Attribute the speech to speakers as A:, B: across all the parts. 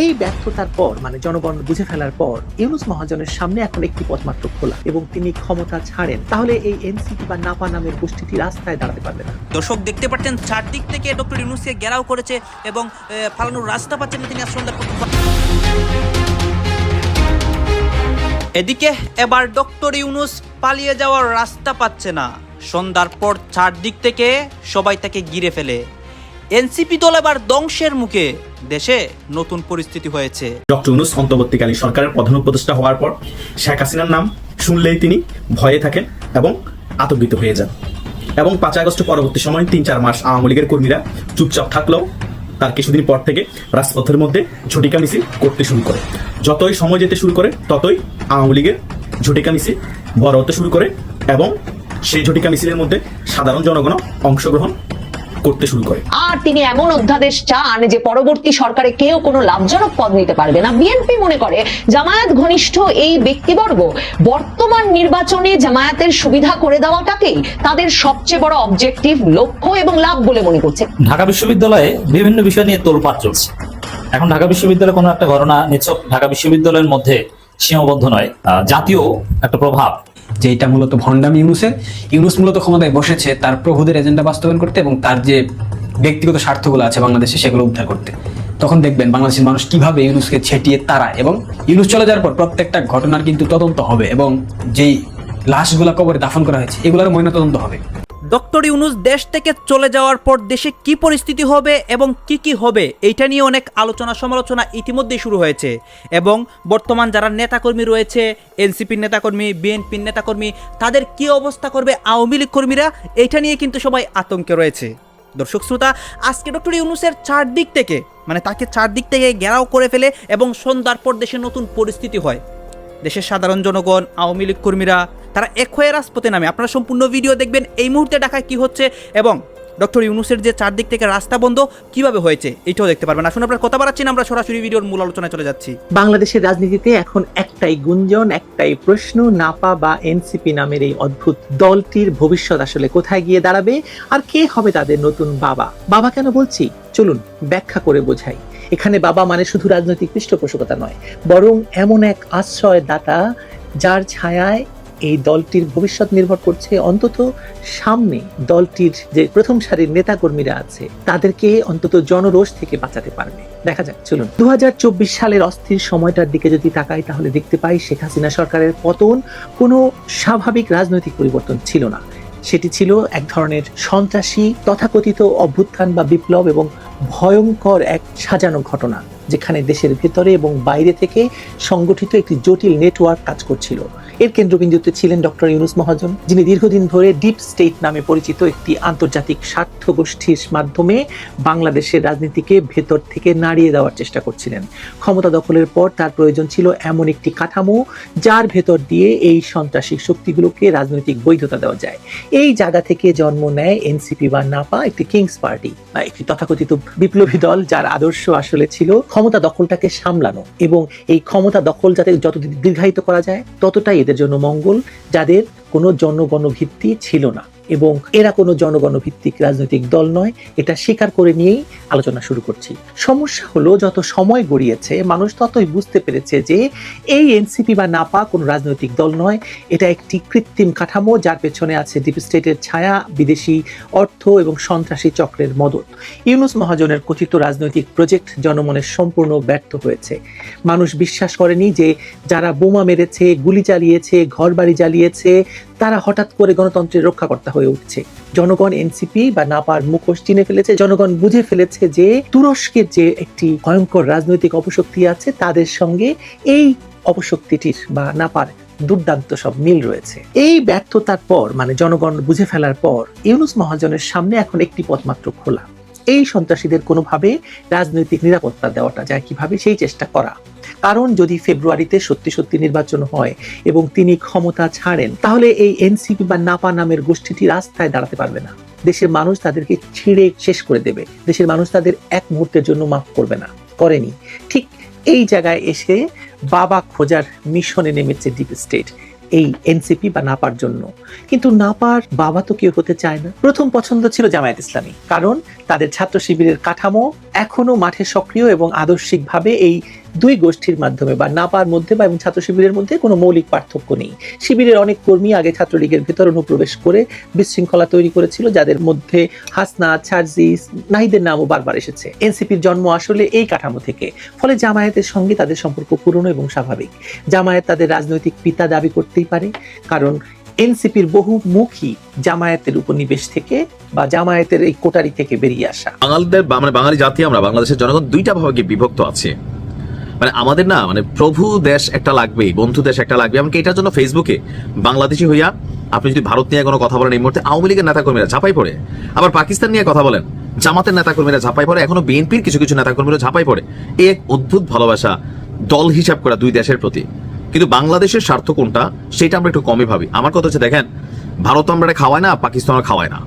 A: এই ব্যর্থতার পর মানে জনগণ বুঝে ফেলার পর, ইউনুস মহাজনের সামনে এখন একটি পথ মাত্র খোলা এবং তিনি ক্ষমতা ছাড়েন। তাহলে এই এনসিপি বা নাপা নামের গোষ্ঠীটি রাস্তায় দাঁড়াতে পারবে না।
B: দর্শক, দেখতে পাচ্ছেন, চারদিক থেকে ডক্টর ইউনুসকে ঘেরাও করেছে এবং পালানোর রাস্তা পাচ্ছেন তিনি আজ এদিকে এবার ডক্টর ইউনুস পালিয়ে যাওয়ার রাস্তা পাচ্ছে না। সন্ধ্যার পর চারদিক থেকে সবাই তাকে গিরে ফেলে। এনসিপি দল এবার ধ্বংসের মুখে। দেশে নতুন পরিস্থিতি হয়েছে।
C: ডক্টর ইউনুস অন্তর্বর্তীকালীন সরকারের প্রধান উপদেষ্টা হওয়ার পর শেখ হাসিনার নাম শুনলেই তিনি ভয়ে থাকেন এবং আতঙ্কিত হয়ে যান। এবং পাঁচ আগস্ট পরবর্তী সময় তিন চার মাস আওয়ামী লীগের কর্মীরা চুপচাপ থাকলেও তার কিছুদিন পর থেকে রাজপথের মধ্যে ঝটিকা মিছিল করতে শুরু করে। যতই সময় যেতে শুরু করে, ততই আওয়ামী লীগের ঝটিকা মিছিল বড় হতে শুরু করে এবং সেই ঝটিকা মিছিলের মধ্যে সাধারণ জনগণ অংশগ্রহণ করতে শুরু করে।
D: আর তিনি এমন অধ্যাদেশ চান যে পরবর্তী সরকারে কেউ কোনো লাভজনক পদ নিতে পারবে না। বিএনপি মনে করে জামায়াত ঘনিষ্ঠ এই ব্যক্তিবর্গ বর্তমান নির্বাচনে জামায়াতের সুবিধা করে দেওয়াটাকেই তাদের সবচেয়ে বড় অবজেক্টিভ লক্ষ্য এবং লাভ বলে মনে করছে।
E: ঢাকা বিশ্ববিদ্যালয়ে বিভিন্ন বিষয় নিয়ে তোলপাড় চলছে। এখন ঢাকা বিশ্ববিদ্যালয়ে কোনো একটা ঘটনা নিছক। ঢাকা বিশ্ববিদ্যালয়ের মধ্যে সীমাবদ্ধ নয়। জাতীয় একটা প্রভাব
F: যেটা মূলত ভন্ডাম ইউনুসের, ইউনুস মূলত ক্ষমতায় বসেছে তার প্রভুদের এজেন্ডা বাস্তবায়ন করতে এবং তার যে ব্যক্তিগত স্বার্থগুলো আছে বাংলাদেশে সেগুলো উদ্ধার করতে। তখন দেখবেন বাংলাদেশের মানুষ কীভাবে ইউনুসকে ছেটিয়ে তারা এবং ইউনুস চলে যাওয়ার পর প্রত্যেকটা ঘটনার কিন্তু তদন্ত হবে এবং যেই লাশগুলা কবরে দাফন করা হয়েছে এগুলোর ময়না তদন্ত হবে।
B: ডক্টর ইউনুস দেশ থেকে চলে যাওয়ার পর দেশে কি পরিস্থিতি হবে এবং কি কি হবে, এইটা নিয়ে অনেক আলোচনা সমালোচনা ইতিমধ্যেই শুরু হয়েছে। এবং বর্তমান যারা নেতাকর্মী রয়েছে, এনসিপির নেতাকর্মী, বিএনপির নেতাকর্মী, তাদের কি অবস্থা করবে আওয়ামী লীগ কর্মীরা, এইটা নিয়ে কিন্তু সবাই আতঙ্কে রয়েছে। দর্শক শ্রোতা, আজকে ডক্টর ইউনুসের চারদিক থেকে মানে তাকে চারদিক থেকে ঘেরাও করে ফেলে এবং সন্ধ্যার পর দেশে নতুন পরিস্থিতি হয়। দেশের সাধারণ জনগণ, আওয়ামী লীগ কর্মীরা তারা এক হয়ে রাজপথে নামে। আপনারা সম্পূর্ণ ভিডিও দেখবেন এই মুহূর্তে ঢাকায় কি হচ্ছে এবং ডক্টর ইউনুসের যে চারদিক থেকে রাস্তা বন্ধ কীভাবে হয়েছে এটাও দেখতে পারবেন। আসুন, আপনার কথা বাড়াচ্ছি আমরা সরাসরি ভিডিওর মূল আলোচনায় চলে যাচ্ছি।
A: বাংলাদেশের রাজনীতিতে এখন একটাই গুঞ্জন, একটাই প্রশ্ন, নাপা বা এনসিপি নামের এই অদ্ভুত দলটির ভবিষ্যৎ আসলে কোথায় গিয়ে দাঁড়াবে আর কে হবে তাদের নতুন বাবা? বাবা কেন বলছি? চলুন, ব্যাখ্যা করে বোঝাই। এখানে বাবা মানে শুধু রাজনৈতিক পৃষ্ঠপোষকতা নয়, বরং এমন এক আশ্রয় দাতা যার ছায়ায় এই দলটির ভবিষ্যৎ নির্ভর করছে অন্তত সামনে দলটির যে প্রথম সারির নেতাকর্মীরা আছে, তাদেরকে অন্তত জনরোষ থেকে বাঁচাতে পারবে। দেখা যাক, চলুন। দুহাজার চব্বিশ সালের অস্থির সময়টার দিকে যদি তাকাই, তাহলে দেখতে পাই শেখ হাসিনা সরকারের পতন কোনো স্বাভাবিক রাজনৈতিক পরিবর্তন ছিল না। সেটি ছিল এক ধরনের সন্ত্রাসী তথাকথিত অভ্যুত্থান বা বিপ্লব এবং ভয়ঙ্কর এক সাজানো ঘটনা, যেখানে দেশের ভেতরে এবং বাইরে থেকে সংগঠিত একটি জটিল নেটওয়ার্ক কাজ করছিল। এর কেন্দ্রবিন্দুতে ছিলেন ডক্টর ইউনুস মহাজন, যিনি দীর্ঘদিন ধরে ডিপ স্টেট নামে পরিচিত একটি আন্তর্জাতিক স্বার্থ গোষ্ঠীর মাধ্যমে বাংলাদেশের রাজনীতিকে ভেতর থেকে নাড়িয়ে দেওয়ার চেষ্টা করছিলেন। ক্ষমতা দখলের পর তার প্রয়োজন ছিল এমন একটি কাঠামো যার ভেতর দিয়ে এই সন্ত্রাসী শক্তিগুলোকে রাজনৈতিক বৈধতা দেওয়া যায়। এই জায়গা থেকে জন্ম নেয় এনসিপি বা নাপা, একটি কিংস পার্টি বা একটি তথাকথিত বিপ্লবী দল যার আদর্শ আসলে ছিল ক্ষমতা দখলটাকে সামলানো এবং এই ক্ষমতা দখল যাতে যত দীর্ঘায়িত করা যায়, ততটাই এদের জন্য মঙ্গল যাদের কোনো জনগণ ভিত্তি ছিল না। এবং এরা কোনো জনগণ ভিত্তিক রাজনৈতিক দল নয়। এটা স্বীকার করে নিয়েই আলোচনা শুরু করছি। সমস্যা হলো, যত সময় গড়িয়েছে, মানুষ ততই বুঝতে পেরেছে যে এই এনসিপি বা নাপা কোনো রাজনৈতিক দল নয়। এটা একটি কৃত্রিম কাঠামো, যার পেছনে আছে ডিপ স্টেটের ছায়া, বিদেশি অর্থ এবং সন্ত্রাসী চক্রের মদত। ইউনুস মহাজনের কথিত রাজনৈতিক প্রজেক্ট জনমনের সম্পূর্ণ ব্যর্থ হয়েছে। মানুষ বিশ্বাস করেনি যে যারা বোমা মেরেছে, গুলি চালিয়েছে, ঘরবাড়ি জ্বালিয়েছে তারা হঠাৎ করে গণতন্ত্রের রক্ষাকর্তা হয়ে উঠছে। জনগণ এনসিপি বা নাপার মুখোশ চিনে ফেলেছে, জনগণ বুঝে ফেলেছে যে তুরস্কের যে একটি ভয়ঙ্কর রাজনৈতিক অপশক্তি আছে, তাদের সঙ্গে এই অপশক্তিটির বা নাপার দুর্দান্ত সব মিল রয়েছে। এই ব্যর্থতার পর মানে জনগণ বুঝে ফেলার পর, ইউনুস মহাজনের সামনে এখন একটি পথ মাত্র খোলা। এই সন্ত্রাসীদের কোনোভাবে রাজনৈতিক নিরাপত্তা দেওয়াটা যায় কীভাবে, সেই চেষ্টা করা। কারণ যদি ফেব্রুয়ারিতে সত্যি সত্যি নির্বাচন হয় এবং তিনি ক্ষমতা ছাড়েন, তাহলে এই এনসিপি বা নাপা নামের গোষ্ঠীটি রাস্তায় দাঁড়াতে পারবে না। দেশের মানুষ তাদেরকে ছিঁড়ে শেষ করে দেবে। দেশের মানুষ তাদের এক মুহূর্তের জন্য মাফ করবে না। করেনি। ঠিক এই জায়গায় এসে বাবা খোঁজার মিশনে নেমেছে ডিপ স্টেট, এই এনসিপি বা নাপার জন্য। কিন্তু নাপার বাবা তো কেউ হতে চায় না। প্রথম পছন্দ ছিল জামায়াত ইসলামী, কারণ তাদের ছাত্র শিবিরের কাঠামো এখনও মাঠে সক্রিয় এবং আদর্শিকভাবে এই দুই গোষ্ঠীর মাধ্যমে বা নাপার মধ্যে বা এবং ছাত্র শিবিরের মধ্যে কোনো মৌলিক পার্থক্য নেই। শিবিরের অনেক কর্মী আগে ছাত্রলীগের ভেতর অনুপ্রবেশ করে বিশৃঙ্খলা তৈরি করেছিল, যাদের মধ্যে হাসনা ছারজিস নাহিদের নামও বারবার এসেছে। এনসিপির জন্ম আসলে এই কাঠামো থেকে। ফলে জামায়াতের সঙ্গে তাদের সম্পর্ক পুরনো এবং স্বাভাবিক। জামায়াত তাদের রাজনৈতিক পিতা দাবি করতেই পারে, কারণ এনসিপির বহুমুখী জামায়াতের উপনিবেশ থেকে বা জামায়াতের এই কোটারি থেকে বেরিয়ে আসা।
G: বাঙালিদের মানে বাঙালি জাতি আমরা, বাংলাদেশের জনগণ দুইটা ভাগে বিভক্ত আছে। মানে আমাদের না মানে প্রভু দেশ একটা লাগবেই, বন্ধু দেশ একটা লাগবে। এমনকি এটার জন্য ফেসবুকে বাংলাদেশি হইয়া আপনি যদি ভারত নিয়ে কোনো কথা বলেন, এই মুহূর্তে আওয়ামী লীগের নেতাকর্মীরা ঝাঁপাই পড়ে। আবার পাকিস্তান নিয়ে কথা বলেন, জামাতের নেতাকর্মীরা ঝাঁপাই পড়ে। এখনও বিএনপির কিছু কিছু নেতাকর্মীরা ঝাঁপাই পড়ে। এই এক অদ্ভুত ভালোবাসা, দল হিসাব করা দুই দেশের প্রতি। কিন্তু বাংলাদেশের স্বার্থ কোনটা, সেটা আমরা একটু কমই ভাবি। আমার কথা হচ্ছে, দেখেন, ভারত আমরা খাওয়ায় না পাকিস্তান আমরা খাওয়ায় না।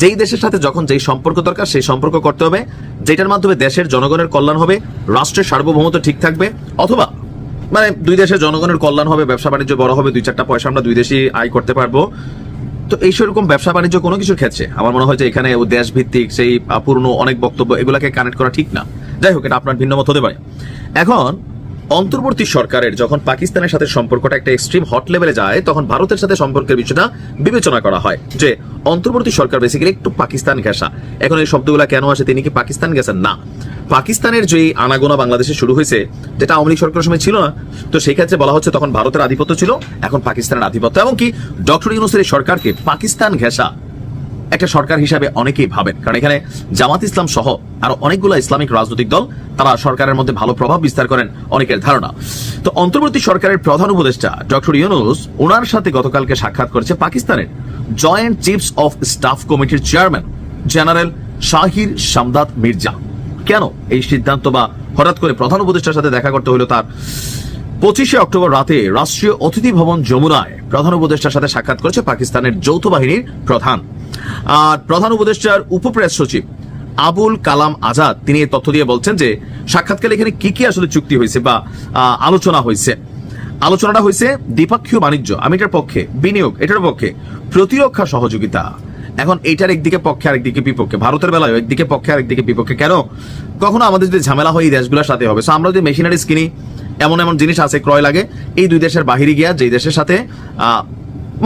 G: যেই দেশের সাথে যখন যেই সম্পর্ক দরকার, সেই সম্পর্ক করতে হবে, যেটার মাধ্যমে দেশের জনগণের কল্যাণ হবে, রাষ্ট্রের সার্বভৌমত্ব ঠিক থাকবে, অথবা মানে দুই দেশের জনগণের কল্যাণ হবে, ব্যবসা বাণিজ্য বড় হবে, দুই চারটা পয়সা আমরা দুই দেশই আয় করতে পারব। তো এই সেরকম ব্যবসা বাণিজ্য কোনো কিছুর ক্ষেত্রে, আমার মনে হয় যে এখানে দেশ ভিত্তিক সেই পুরনো অনেক বক্তব্য, এগুলাকে কানেক্ট করা ঠিক না। যাই হোক, এটা আপনার ভিন্ন মত হতে পারে। এখন অন্তর্বর্তী সরকারের যখন পাকিস্তানের সাথে সম্পর্কটা একটা এক্সট্রিম হট লেভেলে যায়, তখন ভারতের সাথে সম্পর্কের বিষয়টা বিবেচনা করা হয় যে, অন্তর্বর্তী সরকার বেসিক্যালি একটু পাকিস্তান ঘেঁষা। এখন এই শব্দগুলো কেন আসে? তিনি কি পাকিস্তান গেছেন না। পাকিস্তানের যে আনাগোনা বাংলাদেশে শুরু হয়েছে, যেটা আওয়ামী লীগ সরকারের সময় ছিল না, তো সেই ক্ষেত্রে বলা হচ্ছে তখন ভারতের আধিপত্য ছিল, এখন পাকিস্তানের আধিপত্য। এবং কি, ডক্টর ইউনুসের সরকারকে পাকিস্তান ঘেঁষা একটা সরকার হিসাবে অনেকেই ভাবেন। কারণ এখানে জামাত ইসলাম সহ আরও অনেকগুলো ইসলামিক রাজনৈতিক দল, তারা সরকারের মধ্যে ভালো প্রভাব বিস্তার করেন অনেকের ধারণা। তো অন্তর্বর্তী সরকারের প্রধান উপদেষ্টা ডক্টর ইউনুস ওনার সাথে গতকালকে সাক্ষাৎ করেছে পাকিস্তানের জয়েন্ট চিফস অফ স্টাফ কমিটির চেয়ারম্যান, জেনারেল শাহির শামদাদ মির্জা। কেন এই সিদ্ধান্ত বা হঠাৎ করে প্রধান উপদেষ্টার সাথে দেখা করতে হলো তার? পঁচিশে অক্টোবর রাতে রাষ্ট্রীয় অতিথি ভবন যমুনায় প্রধান উপদেষ্টার সাথে সাক্ষাৎ করেছে পাকিস্তানের যৌথ বাহিনীর প্রধান। আর প্রধান উপদেষ্টার উপপ্রেস সচিব আবুল কালাম আজাদ, তিনি এই তথ্য দিয়ে বলছেন যে সাক্ষাৎকালে এখানে কি কি আসলে চুক্তি হয়েছে বা আলোচনা হয়েছে। আলোচনাটা হয়েছে দ্বিপাক্ষীয় বাণিজ্য, আমি এটার পক্ষে, বিনিয়োগ, এটার পক্ষে, প্রতিরক্ষা সহযোগিতা। এখন এটার একদিকে পক্ষে, আরেকদিকে বিপক্ষে। ভারতের বেলায় একদিকে পক্ষে, আরেকদিকে বিপক্ষে। কেন? কখনো আমাদের যদি ঝামেলা হয়, এই দেশগুলোর সাথে হবে। সো আমরা যদি মেশিনারিজ কিনি এমন এমন জিনিস আছে, ক্রয় লাগে। এই দুই দেশের বাহিরে গিয়া যেই দেশের সাথে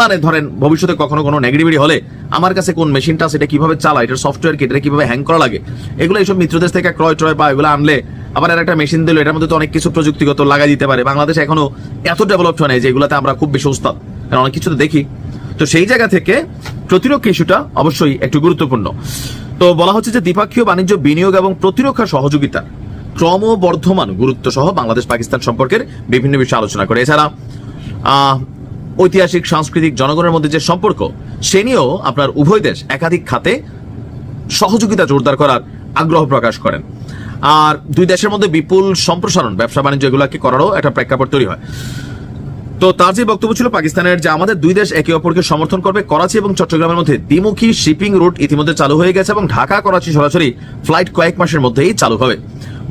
G: মানে ধরেন ভবিষ্যতে কখনো কোনো নেগেটিভিটি হলে আমার কাছে কোন মেশিনটা সেটা কীভাবে চালায় এটার সফটওয়্যার কি এটা কীভাবে হ্যাং করা লাগে, এগুলো এইসব মিত্রদেশ থেকে ক্রয় ট্রয় বা এগুলো আনলে আবার আর একটা মেশিন দিল, এটার মধ্যে তো অনেক কিছু প্রযুক্তিগত লাগাই দিতে পারে। বাংলাদেশ এখনও এত ডেভেলপ হয় নাই যেগুলোতে আমরা খুব বেশি উস্তাদ, কারণ অনেক কিছু তো দেখি। তো সেই জায়গা থেকে প্রতিরক্ষা ইস্যুটা অবশ্যই একটু গুরুত্বপূর্ণ। তো বলা হচ্ছে যে দ্বিপাক্ষীয় বাণিজ্য বিনিয়োগ এবং প্রতিরক্ষা সহযোগিতা ক্রমবর্ধমান গুরুত্ব সহ বাংলাদেশ পাকিস্তান সম্পর্কের বিভিন্ন বিষয়ে আলোচনা করে। এছাড়া ঐতিহাসিক, সাংস্কৃতিক, জনগণের মধ্যে যে সম্পর্ক, সে নিয়েও আপনার উভয় দেশ একাধিক খাতে সহযোগিতা জোরদার করার আগ্রহ প্রকাশ করেন। আর দুই দেশের মধ্যে বিপুল সম্প্রসারণ, ব্যবসা বাণিজ্য এগুলোকে করারও একটা প্রেক্ষাপট তৈরি হয়। তো তার যে বক্তব্য ছিল পাকিস্তানের, যে আমাদের দুই দেশ একে অপরকে সমর্থন করবে, করাচি এবং চট্টগ্রামের মধ্যে দ্বিমুখী শিপিং রুট ইতিমধ্যে চালু হয়ে গেছে এবং ঢাকা করাচি সরাসরি ফ্লাইট কয়েক মাসের মধ্যেই চালু হবে।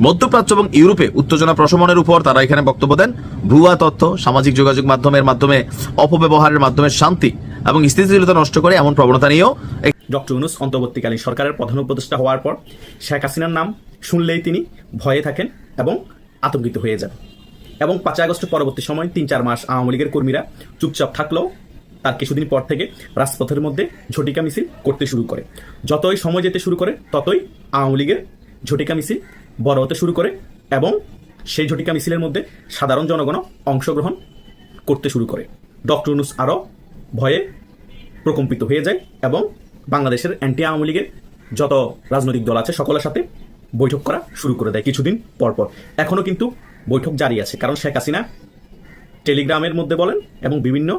G: মধ্যপ্রাচ্য এবং ইউরোপে উত্তেজনা প্রশমনের উপর তারা এখানে বক্তব্য দেন। ভুয়া তথ্য, সামাজিক যোগাযোগ মাধ্যমের মাধ্যমে, অপব্যবহারের মাধ্যমে শান্তি এবং স্থিতিশীলতা নষ্ট করে এমন প্রবণতা নিয়েও
C: ডক্টর ইউনুস অন্তর্বর্তীকালীন সরকারের প্রধান উপদেষ্টা হওয়ার পর শেখ হাসিনার নাম শুনলেই তিনি ভয়ে থাকেন এবং আতঙ্কিত হয়ে যান। এবং পাঁচই আগস্ট পরবর্তী সময় তিন চার মাস আওয়ামী লীগের কর্মীরা চুপচাপ থাকলেও তার কিছুদিন পর থেকে রাজপথের মধ্যে ঝটিকা মিছিল করতে শুরু করে। যতই সময় যেতে শুরু করে, ততই আওয়ামী লীগের ঝটিকা মিছিল বড় হতে শুরু করে এবং সেই ঝটিকা মিছিলের মধ্যে সাধারণ জনগণ অংশগ্রহণ করতে শুরু করে। ডক্টর ইউনুস আরও ভয়ে প্রকম্পিত হয়ে যায় এবং বাংলাদেশের অ্যান্টি আওয়ামী লীগের যত রাজনৈতিক দল আছে সকলের সাথে বৈঠক করা শুরু করে দেয় কিছুদিন পরপর। এখনও কিন্তু বৈঠক জারি আছে, কারণ শেখ হাসিনা টেলিগ্রামের মধ্যে বলেন এবং বিভিন্ন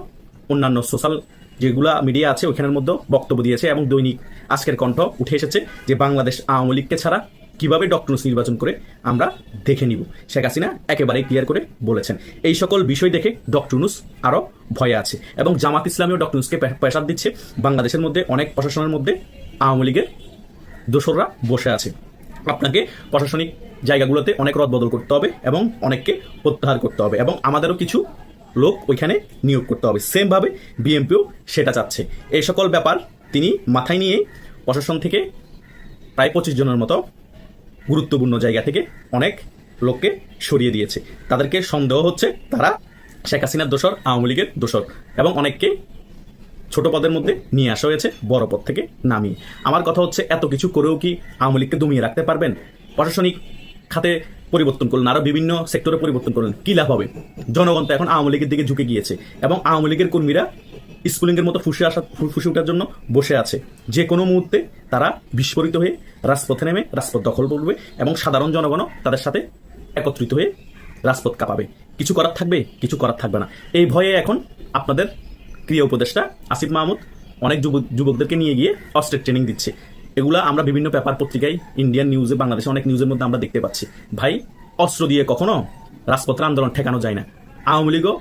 C: অন্যান্য সোশ্যাল যেগুলা মিডিয়া আছে ওইখানের মধ্যে বক্তব্য দিয়েছে এবং দৈনিক আজকের কণ্ঠ উঠে এসেছে যে বাংলাদেশ আওয়ামী লীগকে ছাড়া কীভাবে ডক্টর নির্বাচন করে আমরা দেখে নিব। শেখ হাসিনা একেবারেই ক্লিয়ার করে বলেছেন। এই সকল বিষয় দেখে ডক্টর ইউনূস আরও ভয়ে আছে এবং জামাত ইসলামীও ডক্টর ইউনূসকে প্রেশার দিচ্ছে। বাংলাদেশের মধ্যে অনেক প্রশাসনের মধ্যে আওয়ামী লীগের দোসররা বসে আছে। আপনাকে প্রশাসনিক জায়গাগুলোতে অনেক রদবদল করতে হবে এবং অনেককে প্রত্যাহার করতে হবে এবং আমাদেরও কিছু লোক ওইখানে নিয়োগ করতে হবে। সেমভাবে বিএমপিও সেটা চাচ্ছে। এই সকল ব্যাপার তিনি মাথায় নিয়ে প্রশাসন থেকে প্রায় পঁচিশ জনের মতো গুরুত্বপূর্ণ জায়গা থেকে অনেক লোককে সরিয়ে দিয়েছে। তাদেরকে সন্দেহ হচ্ছে তারা শেখ হাসিনার দোসর আওয়ামী লীগের দোসর এবং অনেককে ছোট পদের মধ্যে নিয়ে আসা হয়েছে, বড় পদ থেকে নামিয়ে। আমার কথা হচ্ছে, এত কিছু করেও কি আওয়ামী লীগকে দমিয়ে রাখতে পারবেন? প্রশাসনিক খাতে পরিবর্তন করলেন আরও বিভিন্ন সেক্টরে পরিবর্তন করলেন, কী লাভ হবে? জনগণ তো এখন আওয়ামী লীগের দিকে ঝুঁকে গিয়েছে এবং আওয়ামী লীগের কর্মীরা স্কুলিংয়ের মতো ফুসে আসা ফুসে ওঠার জন্য বসে আছে। যে কোনো মুহূর্তে তারা বিস্ফোরিত হয়ে রাজপথে নেমে রাজপথ দখল করবে এবং সাধারণ জনগণও তাদের সাথে একত্রিত হয়ে রাজপথ কাঁপাবে। কিছু করার থাকবে, কিছু করার থাকবে না। এই ভয়ে এখন আপনাদের ক্রিয়া উপদেষ্টা আসিফ মাহমুদ অনেক যুবক যুবকদেরকে নিয়ে গিয়ে অস্ত্রের ট্রেনিং দিচ্ছে। এগুলা আমরা বিভিন্ন পেপার পত্রিকায়, ইন্ডিয়ান নিউজে, বাংলাদেশে অনেক নিউজের মধ্যে আমরা দেখতে পাচ্ছি। ভাই, অস্ত্র দিয়ে কখনো রাজপথের আন্দোলন ঠেকানো যায় না। আওয়ামী লীগও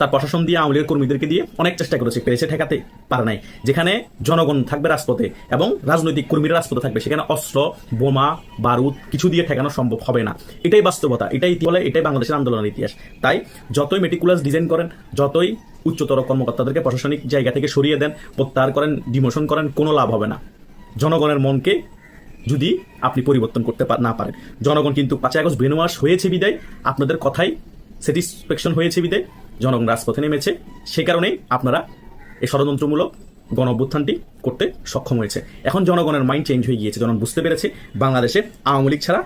C: তার প্রশাসন দিয়ে আওয়ামী লীগের কর্মীদেরকে দিয়ে অনেক চেষ্টা করেছে, পেরেছে, ঠেকাতে পারে নাই। যেখানে জনগণ থাকবে রাজপথে এবং রাজনৈতিক কর্মীরা রাজপথে থাকবে, সেখানে অস্ত্র, বোমা, বারুদ কিছু দিয়ে ঠেকানো সম্ভব হবে না। এটাই বাস্তবতা, এটাই বলে, এটাই বাংলাদেশের আন্দোলনের ইতিহাস। তাই যতই মেটিকুলাস ডিজাইন করেন, যতই উচ্চতর কর্মকর্তাদেরকে প্রশাসনিক জায়গা থেকে সরিয়ে দেন, প্রত্যাহার করেন ডিমোশন করেন, কোনো লাভ হবে না। জনগণের মনকে যদি আপনি পরিবর্তন করতে না পারেন। জনগণ কিন্তু পাঁচই আগস্ট ব্রেনওয়াশ হয়েছে বিদায়, আপনাদের কথাই স্যাটিসফ্যাকশন হয়েছে বিদায়। জনগণ রাজপথে নেমেছে। সে কারণেই আপনারা এই ষড়যন্ত্রমূলক গণ অভ্যুত্থানটি করতে সক্ষম হয়েছে। এখন জনগণের মাইন্ড চেঞ্জ হয়ে গিয়েছে, জনগণ বুঝতে পেরেছে, বাংলাদেশে আওয়ামী লীগ ছাড়া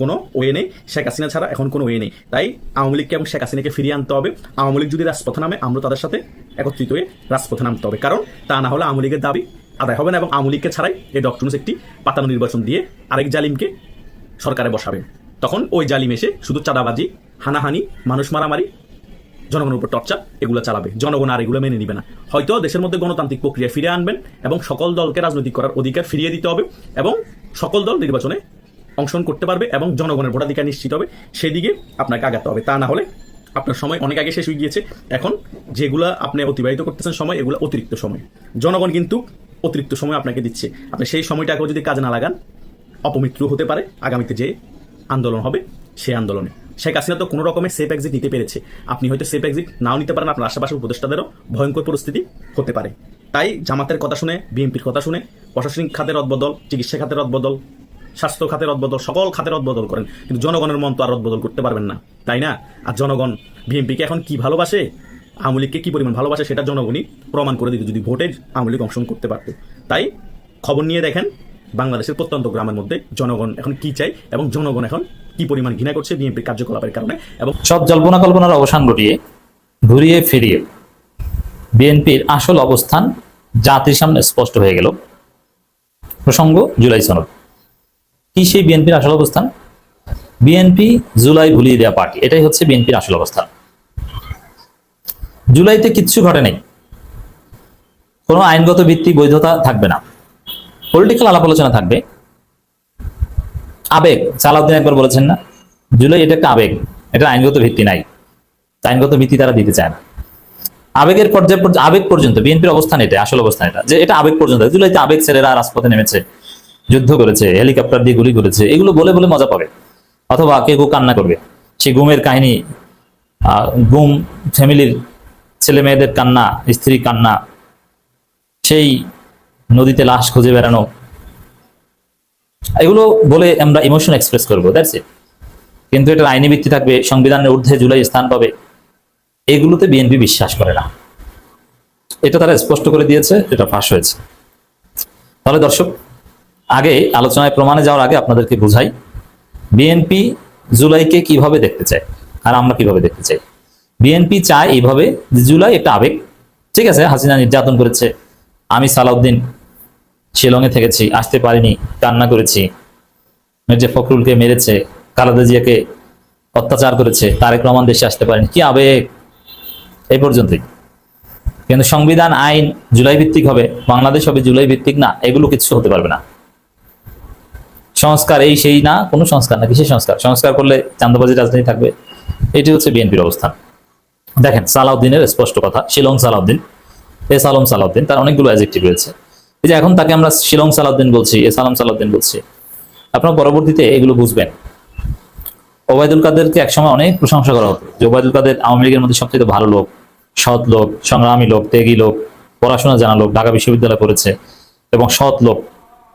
C: কোনো ওয়ে নেই, শেখ হাসিনা ছাড়া এখন কোনো ওয়ে নেই। তাই আওয়ামী লীগকে এবং শেখ হাসিনাকে ফিরিয়ে আনতে হবে। আওয়ামী লীগ যদি রাজপথে নামে, আমরা তাদের সাথে একত্রিত হয়ে রাজপথে নামতে হবে। কারণ তা না হলে আওয়ামী লীগের দাবি আদায় হবে না এবং আওয়ামী লীগকে ছাড়াই এই ডক্টরস একটি পাতানো নির্বাচন দিয়ে আরেক জালিমকে সরকারে বসাবে তখন ওই জালিম এসে শুধু চাঁদাবাজি, হানাহানি, মানুষ মারামারি জনগণের উপর টর্চা এগুলো চালাবে। জনগণ আর এগুলো মেনে নিবে না। হয়তো দেশের মধ্যে গণতান্ত্রিক প্রক্রিয়া ফিরে আনবেন এবং সকল দলকে রাজনৈতিক করার অধিকার ফিরিয়ে দিতে হবে এবং সকল দল নির্বাচনে অংশগ্রহণ করতে পারবে এবং জনগণের ভোটাধিকার নিশ্চিত হবে, সেদিকে আপনাকে আগাতে হবে। তা না হলে আপনার সময় অনেক আগে শেষ হয়ে গিয়েছে। এখন যেগুলা আপনি অতিবাহিত করতেছেন সময়, এগুলো অতিরিক্ত সময়। জনগণ কিন্তু অতিরিক্ত সময় আপনাকে দিচ্ছে। আপনি সেই সময়টাকেও যদি কাজে না লাগান, অপমৃত্যু হতে পারে। আগামীতে যে আন্দোলন হবে সেই আন্দোলনে। শেখ হাসিনা তো কোনো রকমের সেফ এক্সিট নিতে পেরেছে। আপনি হয়তো সেফ এক্সিট নাও নিতে পারেন, আপনার আশেপাশের উপদেষ্টাদেরও ভয়ঙ্কর পরিস্থিতি হতে পারে। তাই জামাতের কথা শুনে, বিএনপির কথা শুনে, প্রশাসনিক খাতের রদবদল চিকিৎসা খাতের রদবদল স্বাস্থ্য খাতের রদবদল সকল খাতের রদবদল করেন। কিন্তু জনগণের মন তো আর রদবদল করতে পারবেন না, তাই না? আর জনগণ বিএনপিকে এখন কি ভালোবাসে? আওয়ামী লীগকে কি পরিমাণ ভালোবাসে? সেটা জনগণই প্রমাণ করে দিত যদি ভোটে আওয়ামী লীগ অংশগ্রহণ করতে পারতো। তাই খবর নিয়ে দেখেন বাংলাদেশের প্রত্যন্ত গ্রামের মধ্যে জনগণ এখন কি চাই এবং জনগণ এখন কি পরিমাণ ঘৃণা করছে বিএনপির কার্যকলাপের কারণে এবং
E: সব জল্পনা কল্পনার অবসান ঘটিয়ে ঘুরিয়ে ফিরিয়ে বিএনপির আসল অবস্থান জাতির সামনে স্পষ্ট হয়ে গেল। প্রসঙ্গ, জুলাই সনদ। কি সেই বিএনপির আসল অবস্থান? বিএনপি জুলাই ভুলিয়ে দেওয়া পার্টি, এটাই হচ্ছে বিএনপির আসল অবস্থান। জুলাইতে কিচ্ছু ঘটে নাই। কোনো আইনগত ভিত্তি বৈধতা থাকবে না। পলিটিক্যাল আলাপ আলোচনা থাকবে। আবেগ, সালাউদ্দিন একবার বলেছেন না, জুলাই এটা একটা আবেগ, এটা আইনগত ভিত্তি নাই আইনগত ভিত্তি তারা দিতে চায় না। আবেগের পর্যায়ে পর্য- আবেগ পর্যন্ত, বিএনপির অবস্থান এটা, আসল অবস্থান এটা, যে এটা আবেগ পর্যন্ত, জুলাইতে আবেগ ছেলেরা রাজপথে নেমেছে, যুদ্ধ করেছে, হেলিকপ্টার দিয়ে গুলি করেছে, এগুলো বলে বলে মজা পাবে, অথবা কেউ কেউ কান্না করবে। সেই গুমের কাহিনী গুম, ফ্যামিলির ছেলে মেয়েদের কান্না স্ত্রী কান্না, সেই নদীতে লাশ খুঁজে বেড়ানো। এগুলো বলে আমরা ইমোশন এক্সপ্রেস করব দ্যাটস ইট কিন্তু এটা আইনি ভিত্তি থাকবে, সংবিধানের ঊর্ধ্বে জুলাই স্থান পাবে। এগুলোতে বিএনপি বিশ্বাস করে না। এটা তারা স্পষ্ট করে দিয়েছে, এটা ফাঁস হয়েছে। তাহলে দর্শক, আগে আলোচনায় প্রমাণে যাওয়ার আগে আপনাদেরকে বুঝাই বিএনপি জুলাইকে কীভাবে দেখতে চায়, আর আমরা কীভাবে দেখতে চাই? বিএনপি চায় এইভাবে জুলাই একটা আবেগ। ঠিক আছে, হাসিনা নির্যাতন করেছে, আমি সালাউদ্দিন শিলংয়ে থেকেছি, আসতে পারিনি, কান্না করেছি। মির্জা ফখরুলকে মেরেছে, খালেদা জিয়াকে অত্যাচার করেছে, তারেক রহমান দেশে আসতে পারেনি। কি আবেগ! এই পর্যন্তই। কিন্তু সংবিধান, আইন জুলাই ভিত্তিক হবে, বাংলাদেশ হবে জুলাই ভিত্তিক না, এগুলো কিছু হতে পারবে না। সংস্কার এই সেই না, কোনো সংস্কার না, কিসের সংস্কার? সংস্কার করলে চান্দাবাজি রাজনীতি থাকবে, এটি হচ্ছে বিএনপির অবস্থান। দেখেন, সালাউদ্দিনের স্পষ্ট কথা, শিলং সালাউদ্দিন এস আলম সালাউদ্দিন, তার অনেকগুলো অ্যাজেক্টিভ রয়েছে। এই যে এখন তাকে আমরা শিলং সালাউদ্দিন বলছি এ সালাম সালাউদ্দিন বলছি। আপনারা পরবর্তীতে এগুলো বুঝবেন। ওবায়দুল কাদেরকে একসময় অনেক প্রশংসা করা হতো যে ওবায়দুল কাদের আওয়ামী লীগের মধ্যে সবচেয়ে ভালো লোক, সৎ লোক, সংগ্রামী লোক, ত্যাগী লোক, পড়াশোনা জানা লোক, ঢাকা বিশ্ববিদ্যালয় পড়েছে এবং সৎ লোক।